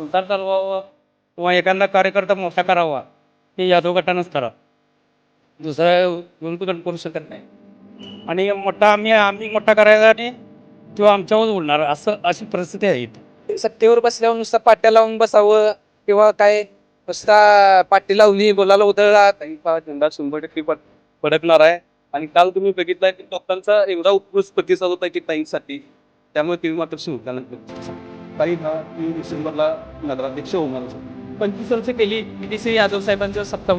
संसार चालवावा किंवा एखादा कार्यकर्ता मोठा करावा हे यादव गटानंच करा. दुसरा पण करू शकत नाही. आणि मोठा आम्ही आम्ही मोठा करायचा आणि तो आमच्यावर बोलणार असं अशी परिस्थिती आहे सत्तेवर बसल्यावर नुसता पाट्या लावून बसावं किंवा काय नुसता पाटी लावली बोलायला उधळला यंदा शंभर टक्के पड पडकणार आहे. आणि काल तुम्ही बघितलाय की लोकांचा एवढा उत्कृष्ट प्रतिसाद होता की ताईंसाठी. त्यामुळे तुम्ही मात्र शिवकाला तीन डिसेंबरला नगराध्यक्ष होणार पंचवीस वर्ष केली. विदेशी यादव साहेबांचं सत्ता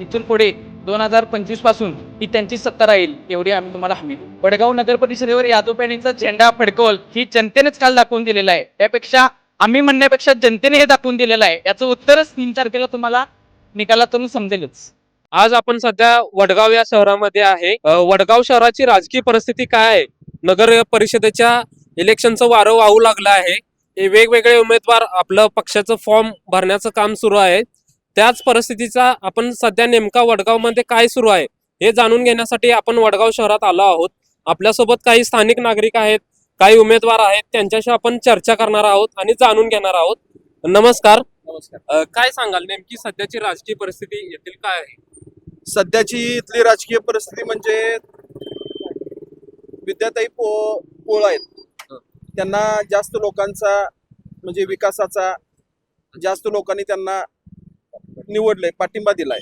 इथून पुढे दोन हजार पंचवीसपासून ही त्यांची सत्ता राहील एवढी आम्ही तुम्हाला हमी. वडगाव नगर परिषदेवर यादव पॅनीचा झेंडा फडकवल ही जनतेनेच काल दाखवून दिलेला आहे. त्यापेक्षा आम्ही म्हणण्यापेक्षा जनतेने हे दाखवून दिलेलं आहे. याचं उत्तरच तीन तारखेला तुम्हाला निकालातून समजेलच. आज आपण सध्या वडगाव या शहरामध्ये आहे. वडगाव शहराची राजकीय परिस्थिती काय आहे? नगर परिषदेच्या इलेक्शनचं वारं वाहू लागलं आहे. हे वेगवेगळे उमेदवार आपलं पक्षाचं फॉर्म भरण्याचं काम सुरू आहे. त्याच परिस्थितीचा आपण सध्या नेमका वडगावमध्ये काय सुरू आहे हे जाणून घेण्यासाठी आपण वडगाव शहरात आलो आहोत. आपल्यासोबत काही स्थानिक नागरिक आहेत काही उमेदवार आहेत त्यांच्याशी आपण चर्चा करणार आहोत आणि जाणून घेणार आहोत. नमस्कार. नमस्कार. काय सांगाल नेमकी सध्याची राजकीय परिस्थिती येथील काय आहे? सध्याची इथली राजकीय परिस्थिती म्हणजे विद्याताई पो पोळ आहेत. त्यांना जास्त लोकांचा म्हणजे विकासाचा जास्त लोकांनी त्यांना निवडलंय पाठिंबा दिलाय.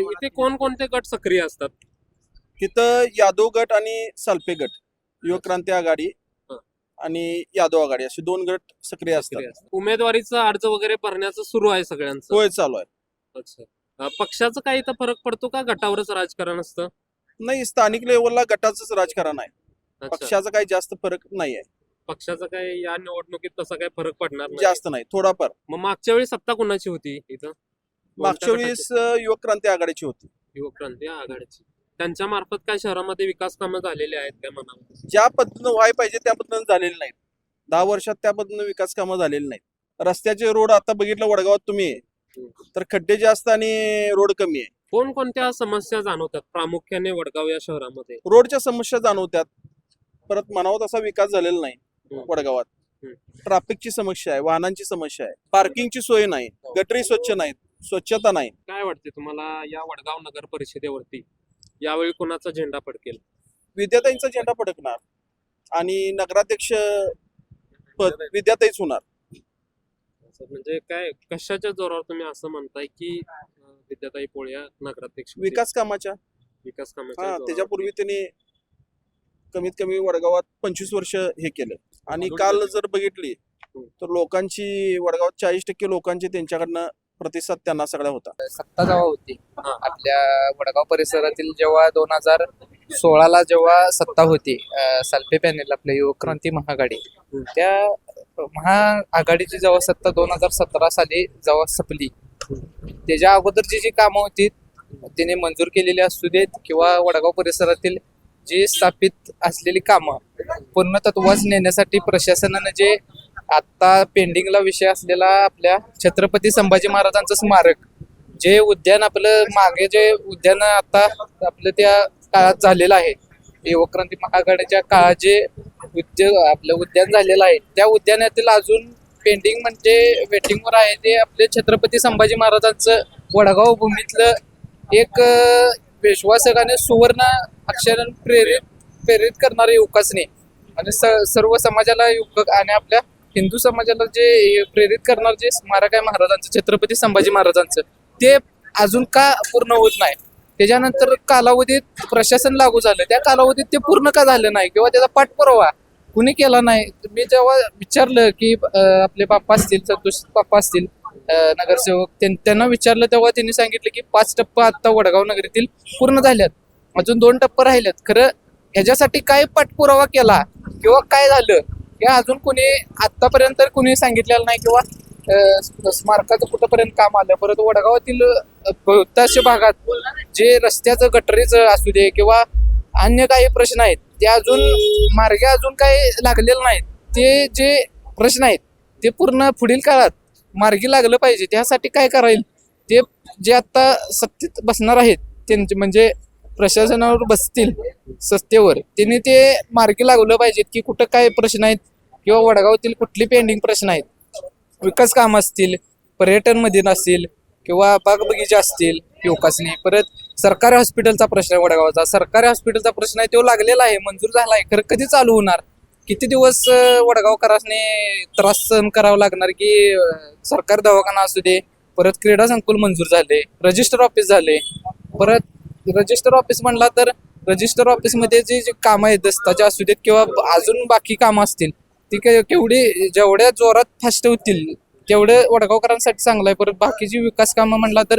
इथे कोणकोणते गट सक्रिय असतात? तिथं यादव गट आणि सालपे गट युवक क्रांती आघाडी. आणि यादव आघाडी असे दोन गट सक्रिय असतात. उमेदवारीचा अर्ज वगैरे भरण्याचं सुरू आहे सगळ्यांचं? होय चालू आहे. अच्छा. पक्षाचं काही इथं फरक पडतो का? गटावरच राजकारण असतं? नाही स्थानिक लेवलला गटाचंच राजकारण आहे. पक्षाचा काही जास्त फरक नाही आहे पक्षाचा काही या निवडणुकीत तसा काही फरक पडणार नाही. जास्त नाही थोडाफार. मग मागच्या वेळी सत्ता कोणाची होती इथं? मागच्या कोणत्या वेळेस अं, युवक क्रांती आघाडीची होती. गटाची? युवक क्रांती आघाडीची. त्यांच्या मार्फत काय शहरामध्ये विकास कामं झालेली आहेत काय म्हणा ज्या पद्धतीनं व्हायला पाहिजे त्या पद्धतीनं झालेले नाहीत. दहा वर्षात त्या पद्धतीनं विकास कामं झालेली नाहीत. रस्त्याचे रोड आता बघितलं वडगावात तुम्ही तर खड्डे जास्त आणि रोड कमी आहे. कोणकोणत्या समस्या जाणवतात प्रामुख्याने वडगाव या शहरामध्ये? रोडच्या समस्या जाणवत्यात परत म्हणावा तसा विकास झालेला नाही. वडगावात. ट्रॅफिकची समस्या आहे वाहनांची समस्या आहे पार्किंगची सोय नाही गटरी स्वच्छ नाहीत स्वच्छता नाही काय वाटते तुम्हाला या वडगाव नगर परिषदेवरती यावेळी कोणाचा झेंडा फडकेल विद्याताईंचा झेंडा फडकणार आणि नगराध्यक्ष पद विद्याताईच होणार म्हणजे काय कशाच्या जोरावर तुम्ही असं म्हणताय की विद्याताई पोळ्या नगराध्यक्ष? विकास कामाच्या विकास कामाच्या हा. त्याच्यापूर्वी त्यांनी कमीत कमी वडगावात पंचवीस वर्ष हे केलं आणि काल? जर बघितली तर लोकांची वडगावात चाळीस टक्के लोकांची त्यांच्याकडनं प्रतिसाद त्यांना सगळा होता सत्ता जेव्हा होती हा. आपल्या वडगाव परिसरातील जेव्हा दोन हजार सोळाला जेव्हा सत्ता होती साल्पे पॅनेल आपल्या युवक क्रांती महाआघाडी. त्या महाआघाडीची जेव्हा सत्ता दोन हजार सतरा साली जेव्हा संपली त्याच्या अगोदरची जी कामं होती तिने मंजूर केलेली असू देत किंवा वडगाव परिसरातील जी स्थापित असलेली कामं पूर्ण तत्वास नेण्यासाठी प्रशासनानं जे आता पेंडिंगला विषय असलेला आपल्या छत्रपती संभाजी महाराजांचं स्मारक जे उद्यान आपलं मागे जे उद्यान आता आपलं त्या काळात झालेलं आहे युवक्रांती क्रांती काळात जे उद्योग आपलं उद्यान झालेलं आहे त्या उद्यानातील अजून पेंडिंग म्हणजे वेटिंगवर आहे ते आपले छत्रपती संभाजी महाराजांचं वडगाव भूमीतलं एक विश्वासकाने विश्वासक आणि सुवर्ण अक्षर प्रेरित प्रेरित करणारे युवकासने आणि स- सर्व समाजाला युवक आणि आपल्या हिंदू समाजाला जे प्रेरित करणार जे स्मारक आहे महाराजांचं छत्रपती संभाजी महाराजांचं ते अजून का पूर्ण होत नाही? त्याच्यानंतर कालावधीत प्रशासन लागू झालं. त्या कालावधीत ते पूर्ण का झालं नाही? किंवा त्याचा पाठपुरावा कुणी केला नाही? मी जेव्हा विचारलं की आपले बाप्पा असतील संतोष बाप्पा असतील नगरसेवक त्यां- त्यांना विचारलं तेव्हा त्यांनी सांगितलं की पाच टप्पा आता वडगाव नगरीतील पूर्ण झाल्यात. अजून दोन टप्पा राहिल्यात. खरं ह्याच्यासाठी काय पाठपुरावा केला किंवा काय झालं हे अजून कोणी आतापर्यंत कोणी सांगितलेलं नाही किंवा स्मारकाचं कुठंपर्यंत काम आलं. परत वडगावातील बहुतांश भागात जे रस्त्याचं गटरीचं असू दे किंवा अन्य काही प्रश्न आहेत ते अजून मार्गे अजून काही लागलेले नाहीत. ते जे प्रश्न आहेत ते पूर्ण पुढील काळात मार्गी लागलं पाहिजे. त्यासाठी काय करायला? ते जे आता सत्तेत बसणार आहेत त्यांचे म्हणजे प्रशासनावर बसतील सत्तेवर त्यांनी ते मार्गी लागलं पाहिजेत की कुठं काय प्रश्न आहेत किंवा वडगावातील कुठली पेंडिंग प्रश्न आहेत. विकास कामं असतील पर्यटनमधील असतील किंवा बागबगीचे असतील युवकासनी परत सरकारी हॉस्पिटलचा प्रश्न आहे वडगावचा. सरकारी हॉस्पिटलचा प्रश्न आहे तो लागलेला आहे मंजूर झाला आहे. खरं कधी चालू होणार? किती दिवस अं, वडगावकरांनी त्रास सहन करावा लागणार की सरकार सरकारी दवाखाना असू दे परत क्रीडा संकुल मंजूर झाले रजिस्टर ऑफिस झाले परत रजिस्टर ऑफिस म्हणला तर रजिस्टर ऑफिसमध्ये जे जे कामं आहेत दस्ताचे असू देत किंवा अजून बाकी कामं असतील ती केवढी जेवढ्या जोरात फास्ट होतील तेवढं वडगावकरांसाठी चांगलं आहे परत बाकीची विकास कामं म्हणला तर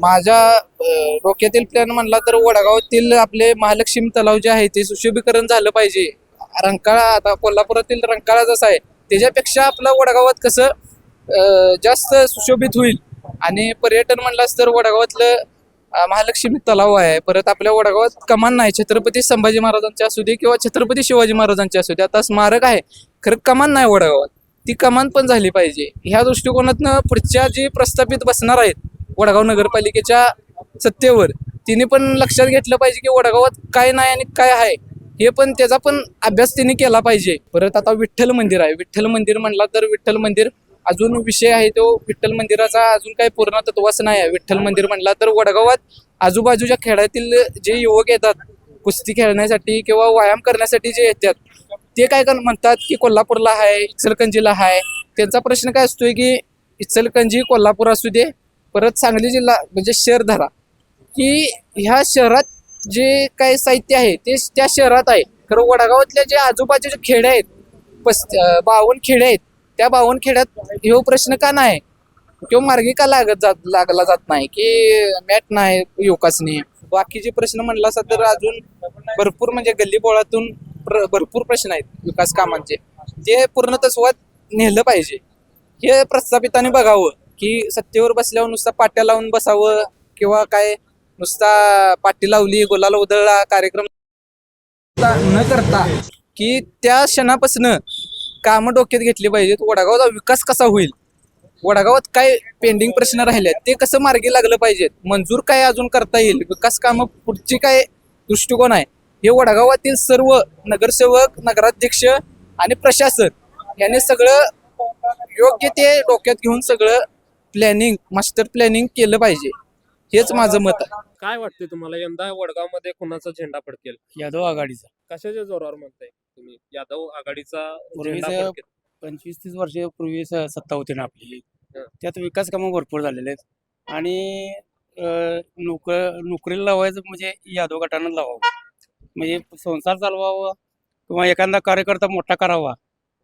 माझ्या डोक्यातील प्लॅन म्हणला तर वडगावातील आपले महालक्ष्मी तलाव जे आहे ते सुशोभीकरण झालं पाहिजे. रंकाळा आता कोल्हापुरातील रंकाळा जसा आहे त्याच्यापेक्षा आपलं वडगावात कसं जास्त सुशोभित होईल. आणि पर्यटन म्हणलास तर वडगावातलं महालक्ष्मी तलाव आहे. परत आपल्या वडगावात कमान नाही छत्रपती संभाजी महाराजांचे असू दे किंवा छत्रपती शिवाजी महाराजांचे असू दे आता स्मारक आहे. खरं कमान नाही वडगावात. ती कमान पण झाली पाहिजे. ह्या दृष्टिकोनातनं पुढच्या जे प्रस्थापित बसणार आहेत वडगाव नगरपालिकेच्या सत्तेवर तिने पण लक्षात घेतलं पाहिजे की वडगावात काय नाही आणि काय आहे. हे पण त्याचा पण अभ्यास तिने केला पाहिजे. परत आता विठ्ठल मंदिर आहे. विठ्ठल मंदिर म्हणला तर विठ्ठल मंदिर अजून विषय आहे तो. विठ्ठल मंदिराचा अजून काही पूर्ण तत्वच नाही आहे. विठ्ठल मंदिर म्हणला तर वडगावात आजूबाजूच्या खेड्यातील जे युवक येतात कुस्ती खेळण्यासाठी किंवा व्यायाम करण्यासाठी जे येतात ते काय म्हणतात की कोल्हापूरला आहे इचलकंजीला आहे त्यांचा प्रश्न काय असतोय की इचलकंजी कोल्हापूर असू दे परत सांगली जिल्हा म्हणजे शहर धरा. की ह्या शहरात जे काही साहित्य आहे ते त्या शहरात आहे. खरं वडागावातल्या जे आजूबाजूचे खेडे आहेत पस बावन खेडे आहेत त्या बावन खेड्यात ह्यो प्रश्न का नाही? तो मार्गी का लागत जात लागला जात नाही की मॅट नाही युवकासनी बाकीचे प्रश्न म्हणला असता तर अजून भरपूर म्हणजे गल्लीबोळातून प्र- भरपूर प्रश्न आहेत विकास कामांचे. ते पूर्ण तत्वात नेलं पाहिजे. हे प्रस्थापिताने बघावं की सत्तेवर बसल्यावर नुसता पाट्या लावून बसावं किंवा काय? नुसता पाटी लावली गुलाला उधळला कार्यक्रम न करता की त्या क्षणापासून कामं डोक्यात घेतली पाहिजेत. वडागावचा विकास कसा होईल? वडागावात काय पेंडिंग प्रश्न राहिले आहेत, ते कसं मार्गी लागलं पाहिजेत? मंजूर काय अजून करता येईल? विकास कामं पुढची काय दृष्टिकोन आहे? हे वडगावातील सर्व नगरसेवक नगराध्यक्ष आणि प्रशासन याने सगळं योग्य ते डोक्यात घेऊन सगळं प्लॅनिंग मास्टर प्लॅनिंग केलं पाहिजे. हेच माझं मत आहे. काय वाटते तुम्हाला? यंदा वडगावमध्ये कुणाचा झेंडा फडकेल? यादव आघाडीचा. कशाच्या जोरावर म्हणताय तुम्ही? यादव आघाडीचा पूर्वीचं- झेंडा फडकेल. पंचवीस तीस वर्षापूर्वी स- सत्ता होती ना आपली. हं. त्यात विकास कामं भरपूर झालेले आहेत. आणि अं, नोक नोकरीला लावायचं म्हणजे यादव गटानं लावावं. म्हणजे संसार चालवावं किंवा एखादा कार्यकर्ता मोठा करावा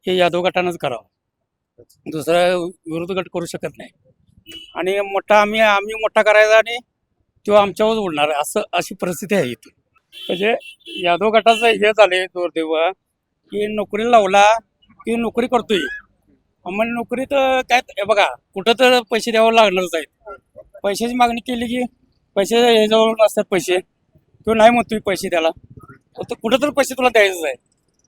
हे यादव गटानंच करावं. दुसरा विरोध गट करू शकत नाही. आणि मोठा आम्ही आम्ही मोठा करायचा आणि तो आमच्यावर उडणार असं अशी परिस्थिती आहे इथे. म्हणजे यादव गटाचं हे झाले दुर्दैव की नोकरी लावला की नोकरी करतोय. मग नोकरीत काय बघा कुठं तर पैसे द्यावं लागणारच आहेत. पैशाची मागणी केली की पैसे जवळ असतात पैसे. तो नाही म्हणतोय पैसे द्यायला. तर कुठं तर पैसे तुला द्यायचंच आहे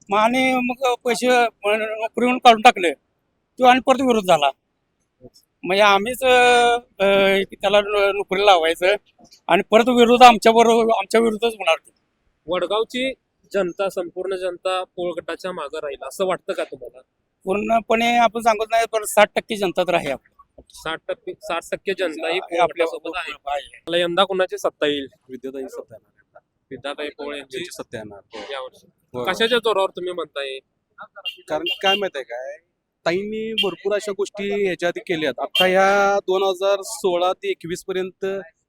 मग आणि मग पैसे नोकरीवरून काढून टाकले तो आणि परत विरोध झाला म्हणजे आम्हीच अं, त्याला नोकरी लावायचं आणि परत विरोध आमच्या बरोबर आमच्या विरुद्धच होणार ते. वडगावची जनता संपूर्ण जनता पोळ गटाच्या मागे राहील असं वाटतं का तुम्हाला पूर्णपणे आपण सांगत नाही पण साठ टक्के जनता तर आहे आपली. साठ टक्के साठ टक्के जनता ही पोळ आपल्या आहे आहे. मला यंदा कुणाची सत्ता येईल विद्याताई सत्ता येणार विद्याताई पोळ यांची यांची सत्ता येणार. यावर्षी हो. कशाच्या जोरावर तुम्ही म्हणताय? कारण काय माहीत आहे काय? ताईंनी भरपूर अशा गोष्टी ह्याच्या आधी केल्यात. आता ह्या दोन हजार सोळा ते एकवीस पर्यंत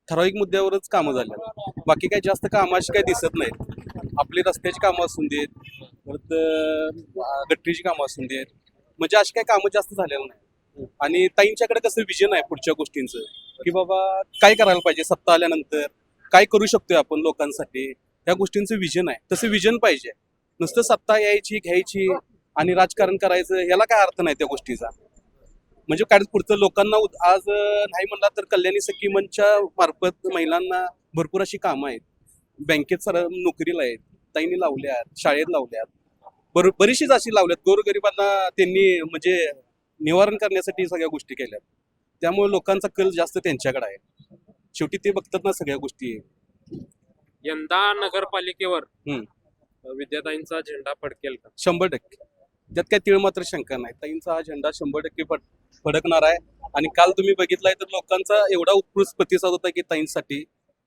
ठराविक मुद्द्यावरच कामं झाल्यात बाकी काही जास्त कामं अशी काही दिसत नाहीत. आपली रस्त्याची कामं असून देत परत अं, गटरीची कामं असून देत. म्हणजे अशी काही कामं जास्त झालेलं नाही आणि ताईंच्याकडे कसं विजन आहे पुढच्या गोष्टींचं? की बाबा काय करायला पाहिजे सत्ता आल्यानंतर? काय करू शकतोय आपण लोकांसाठी? या गोष्टींचं विजन आहे. तसं विजन पाहिजे. नुसतं सत्ता यायची घ्यायची आणि राजकारण करायचं याला काय अर्थ नाही त्या गोष्टीचा? म्हणजे काय पुढचं लोकांना आज नाही म्हणला तर कल्याणी सखी मंचच्या मार्फत महिलांना भरपूर अशी कामं आहेत. बँकेत सर नोकरीला आहेत ताईंनी लावल्यात शाळेत लावल्यात. बर बरीचशीच अशी लावल्यात. गोरगरिबांना त्यांनी म्हणजे निवारण करण्यासाठी सगळ्या गोष्टी केल्यात. त्यामुळे लोकांचा कल जास्त त्यांच्याकडे आहे. शेवटी ते बघतात ना सगळ्या गोष्टी. यंदा नगरपालिकेवर हम्म. विद्याताईंचा झेंडा फडकेल का शंभर टक्के. त्यात काय तीळ मात्र शंका नाही. ताईंचा हा झेंडा शंभर टक्के फड फडकणार आहे. आणि काल तुम्ही बघितलाय तर लोकांचा एवढा उत्कृष्ट प्रतिसाद होता की ताईंसाठी.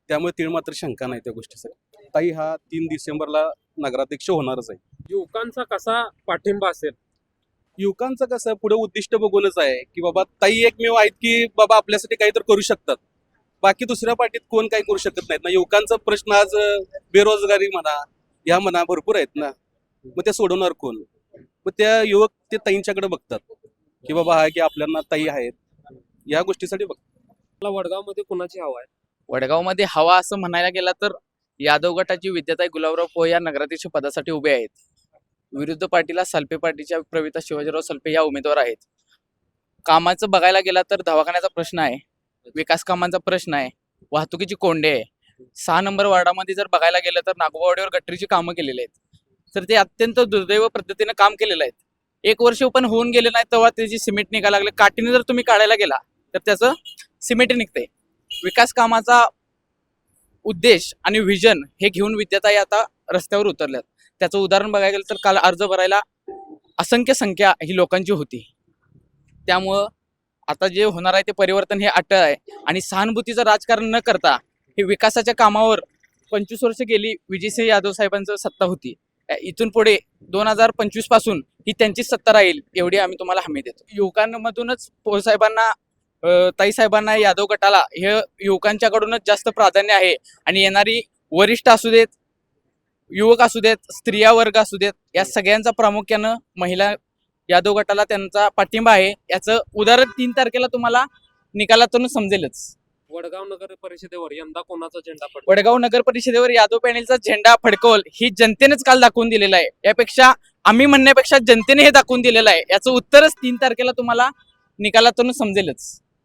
त्यामुळे तीळ मात्र शंका नाही त्या गोष्टीसाठी ताई हा तीन डिसेंबरला नगराध्यक्ष होणारच आहे. युवकांचा कसा पाठिंबा असेल? युवकांचं कसं पुढे उद्दिष्ट बघूनच आहे की बाबा ताई एकमेव आहेत की बाबा आपल्यासाठी काहीतरी करू शकतात. बाकी दुसऱ्या पार्टीत कोण काही करू शकत नाहीत. ना युवकांचा प्रश्न आज बेरोजगारी म्हणा या म्हणा भरपूर आहेत ना. मग ते सोडवणार कोण? मग त्या युवक ते ताईंच्याकडे बघतात. की बाबा हा की आपल्याला ताई आहेत. या गोष्टीसाठी बघतात. वडगावमध्ये कुणाची हवा आहे? वडगावमध्ये हवा असं म्हणायला गेला तर यादव गटाची विद्याताई गुलाबराव पोह या नगराध्यक्ष पदासाठी उभे आहेत. विरुद्ध पार्टीला सल्पे पार्टीच्या प्रविता शिवाजीराव सल्पे या उमेदवार आहेत. कामाचं बघायला गेला तर दवाखान्याचा प्रश्न आहे. विकास कामांचा प्रश्न आहे. वाहतुकीची कोंडे आहे. सहा नंबर वार्डामध्ये जर बघायला गेलं तर नागोबावाडीवर गटरीची कामं केलेली आहेत. तर ते अत्यंत दुर्दैव पद्धतीनं काम केलेलं आहे एक वर्ष पण होऊन गेले नाही तेव्हा त्याची सिमेंट निघायला लागले काठीने जर तुम्ही काढायला गेला तर त्याचं सिमेंट निघते. विकास कामाचा उद्देश आणि व्हिजन हे घेऊन विद्याताई आता रस्त्यावर उतरल्यात. त्याचं उदाहरण बघायला गेलं तर काल अर्ज भरायला असंख्य संख्या ही लोकांची होती. त्यामुळं आता जे होणार आहे ते परिवर्तन हे अटळ आहे. आणि सहानुभूतीचं राजकारण न करता हे विकासाच्या कामावर पंचवीस वर्ष गेली विजयसिंह यादव साहेबांचं सत्ता होती. इथून पुढे दोन हजार पंचवीसपासून ही त्यांचीच सत्ता राहील एवढी आम्ही तुम्हाला हमी देतो. युवकांमधूनच साहेबांना ताई साहेबांना यादव गटाला हे युवकांच्याकडूनच जास्त प्राधान्य आहे. आणि येणारी वरिष्ठ असू देत युवक असू देत स्त्रिया वर्ग असू देत या सगळ्यांचा प्रामुख्यानं महिला यादव गटाला त्यांचा पाठिंबा आहे. याचं उदाहरण तीन तारखेला तुम्हाला निकालातून समजेलच. वडगाव नगर परिषदेवर यंदा कोणाचा झेंडा पडतो वडगाव नगर परिषदेवर यादव पॅनेलचा झेंडा फडकवल ही जनतेनेच काल दाखवून दिलेला आहे. यापेक्षा आम्ही म्हणण्यापेक्षा जनतेने हे दाखवून दिलेलं आहे. याचं उत्तरच तीन तारखेला तुम्हाला निकालातून समजेलच.